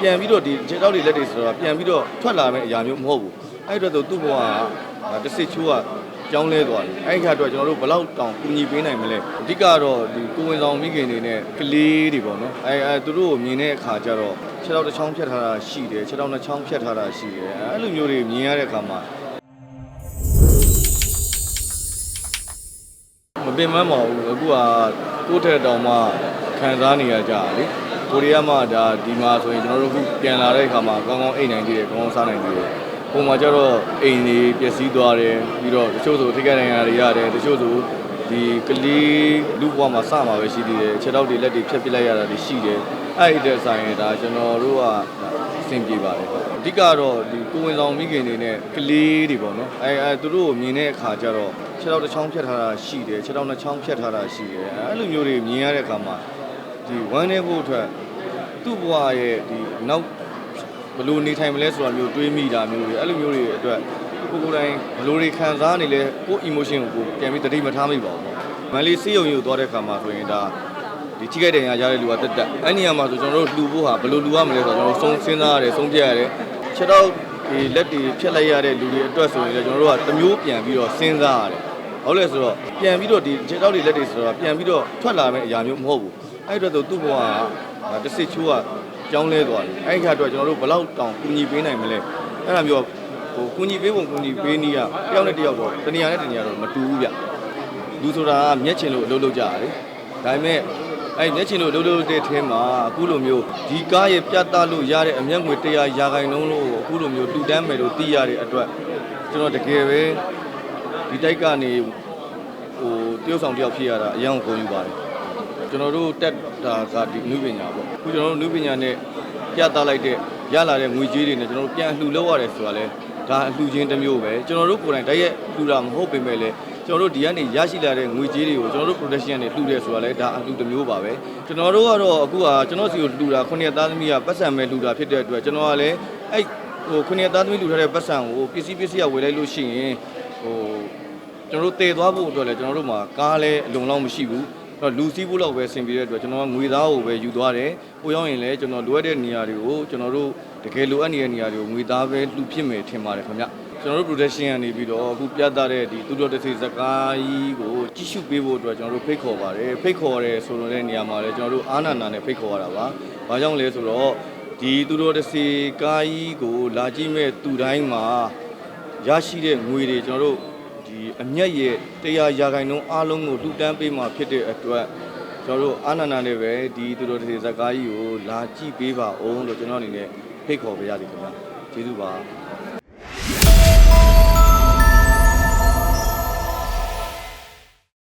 ပြန်ပြီးတော့ဒီခြေထောက်တွေလက်တွေဆိုတော့ပြန်ပြီးတော့ထွက်လာမယ့်အရာမျိုးမဟုတ်ဘူးအဲ့ဒီအတွက်သူ့ဘဝကတစ်စစ်ချိုးကကြောင်းလဲသွားတယ်အဲ့ဒီခါတော့ကျွန်တော်တို့ဘယ်လောက်တောင်ကူညီပေးနိုင်မလဲအဓိကတော့ဒီကိုဝင်ဆောင်မိခင်တွေနဲ့ကလေးတွေပေါ့နော်အဲအဲသူတို့ကိုမြင်တဲ့အခါကျတော့ခြေထောက်တစ်ချောင်းဖြတ်ထားတာရှိတယ်ခြေထောက်နှစ်ချောင်းဖြတ်ထားတာရှိတယ်အဲ့လိုမျိုးတွေမြင်ရတဲ့အခါမှာမပင်မပါဘူးအခုကကိုယ့်ထက်တောင်မှခံစားနေရကြတာလေ ကိုရီးယားမှာဒါဒီမှာဆိုရင်ကျွန်တော်တို့အခုပြန်လာတဲ့အခါမှာကောင်းကောင်းအိတ်နိုင်သေးတယ်ကောင်းကောင်းစားနိုင်သေးတယ်ပုံမှာကျတော့အိမ်တွေပျက်စီးသွားတယ်ပြီးတော့တချို့ဆိုထိခိုက်နိုင်ရာတွေရတယ်တချို့ဆိုဒီကလေးလူဘဝမှာစမှာပဲရှိသေးတယ်ခြေထောက်တွေလက်တွေဖြတ်ပစ်လိုက်ရတာတွေရှိတယ်အဲ့ဒီတဲ့ဆိုင်ဒါကျွန်တော်တို့ကအဆင်ပြေပါတယ်အဓိကတော့ဒီကိုဝင်ဆောင်မိခင်တွေနဲ့ကလေးတွေပေါ့နော်အဲအဲသူတို့ကိုမြင်တဲ့အခါကျတော့ခြေထောက်တစ်ချောင်းဖြတ်ထားတာရှိတယ်ခြေထောက်နှစ်ချောင်းဖြတ်ထားတာရှိတယ်အဲ့လိုမျိုးတွေမြင်ရတဲ့အခါမှာ ဒီဝမ်းနေဖို့အတွက်သူ့ဘဝရဲ့ဒီနောက်ဘယ်လိုနေထိုင်မလဲဆိုတာမျိုးတွေးမိတာမျိုးတွေအဲ့လိုမျိုးတွေအတွက်ကိုယ်ကိုယ်တိုင်ဘယ်လိုတွေခံစားနေလဲကိုယ် emotion ကိုကိုယ်ပြန်ပြီးတတိမထားမိပါဘူးမန်လေးစေးရုံကြီးကိုသွားတဲ့အခါမှာဆိုရင်ဒါဒီထိခိုက်တဲ့ညာရတဲ့လူကတက်တက်အဲ့နေရာမှာဆိုကျွန်တော်တို့လှူဖို့ဟာဘယ်လိုလှူရမလဲဆိုတော့ကျွန်တော်ဆုံးစဉ်းစားရတယ်ဆုံးဖြတ်ရတယ်ခြေတော့ဒီလက်တွေဖြတ်လိုက်ရတဲ့လူတွေအတွက်ဆိုရင်လည်းကျွန်တော်တို့ကတစ်မျိုးပြန်ပြီးတော့စဉ်းစားရတယ်ဟုတ်လဲဆိုတော့ပြန်ပြီးတော့ဒီခြေတော့တွေလက်တွေဆိုတော့ပြန်ပြီးတော့ထွက်လာမယ့်အရာမျိုးမဟုတ်ဘူး အဲ့ဒီအတွက်သူ့ဘဝကတစ်စစ်ချိုးကကြောင်းလဲသွားတယ်အဲ့ဒီခါတော့ကျွန်တော်တို့ဘယ်လောက်တောင်ကူညီပေးနိုင်မလဲအဲ့ဒါမျိုးဟိုကူညီပေးပုံကူညီပေးနည်းကတယောက်နဲ့တယောက်တော့တနေရာနဲ့တနေရာတော့မတူဘူးဗျလူဆိုတာကမျက်ချင်လို့အလုပ်လုပ်ကြရတယ်။ဒါပေမဲ့အဲ့မျက်ချင်လို့အလုပ်လုပ်တဲ့ထဲမှာအခုလိုမျိုးဒီကားရဲ့ပြတ်သားလို့ရတဲ့အမျက်ငွေ100ရာခိုင်နှုန်းလို့အခုလိုမျိုးတူတန်းမယ်လို့သိရတဲ့အတွက်ကျွန်တော်တကယ်ပဲဒီတိုက်ကနေဟိုတရုတ်ဆောင်တယောက်ဖြစ်ရတာအရင်ကဂုဏ်ယူပါတယ်။ ကျွန်တော်တို့တက်တာကဒီနုပညာပေါ့။အခုကျွန်တော်တို့နုပညာနဲ့ပြတ်သားလိုက်တဲ့ရလာတဲ့ငွေကြေးတွေနဲ့ကျွန်တော်တို့ပြန်လှူလောက်ရတယ်ဆိုတာလဲဒါအလှူချင်းတစ်မျိုးပဲကျွန်တော်တို့ကိုယ်တိုင်တရက်လှူတာမဟုတ်ပေမဲ့လည်းကျွန်တော်တို့ဒီကနေရရှိလာတဲ့ငွေကြေးတွေကိုကျွန်တော်တို့ production နဲ့လှူတယ်ဆိုတာလဲဒါအလှူတစ်မျိုးပါပဲကျွန်တော်တို့ကတော့အခုကကျွန်တော်စီကိုလှူတာခုနှစ်သားသမီးကပတ်စံမဲ့လှူတာဖြစ်တဲ့အတွက်ကျွန်တော်ကလည်းအဲ့ဟိုခုနှစ်သားသမီးလှူထားတဲ့ပတ်စံကိုပစ္စည်းပစ္စည်းကဝယ်လိုက်လို့ရှိရင်ဟိုကျွန်တော်တို့တည်သွားဖို့အတွက်လည်းကျွန်တော်တို့မှာကားလည်းအလုံလောက်မရှိဘူး တော့လူစည်းဖို့လောက်ပဲဆင်ပြေတဲ့အတွက်ကျွန်တော်ကငွေသားကိုပဲယူသွားတယ်။ပို့ရောက်ရင်လည်းကျွန်တော်လိုအပ်တဲ့နေရာတွေကိုကျွန်တော်တို့တကယ်လိုအပ်နေတဲ့နေရာတွေကိုငွေသားပဲလှူဖြစ်မယ်ထင်ပါတယ်ခင်ဗျ။ကျွန်တော်တို့ production ကနေပြီးတော့အခုပြသတဲ့ဒီသူတော်တစ်စီစကားကြီးကိုကြည့်ရှုပေးဖို့အတွက်ကျွန်တော်တို့ဖိတ်ခေါ်ပါတယ်ဖိတ်ခေါ်ရဲဆိုလိုတဲ့နေရာမှာလည်းကျွန်တော်တို့အာနာနာနဲ့ဖိတ်ခေါ်ရတာပါ။ဘာကြောင့်လဲဆိုတော့ဒီသူတော်တစ်စီကားကြီးကိုလာကြည့်မဲ့သူတိုင်းမှာရရှိတဲ့ငွေတွေကျွန်တော်တို့ ဒီအမျက်ရဲ့တရားရာခိုင်နှုန်းအားလုံးကိုလှူဒန်းပေးမှာဖြစ်တဲ့အတွက်ကျွန်တော်တို့အာနာနာနဲ့ပဲဒီသူတော်တစ်စီစကားကြီးကိုလာကြည့်ပေးပါအောင်လို့ကျွန်တော်အနေနဲ့ဖိတ်ခေါ်ပေးရသည်ခင်ဗျာကျေးဇူးပါ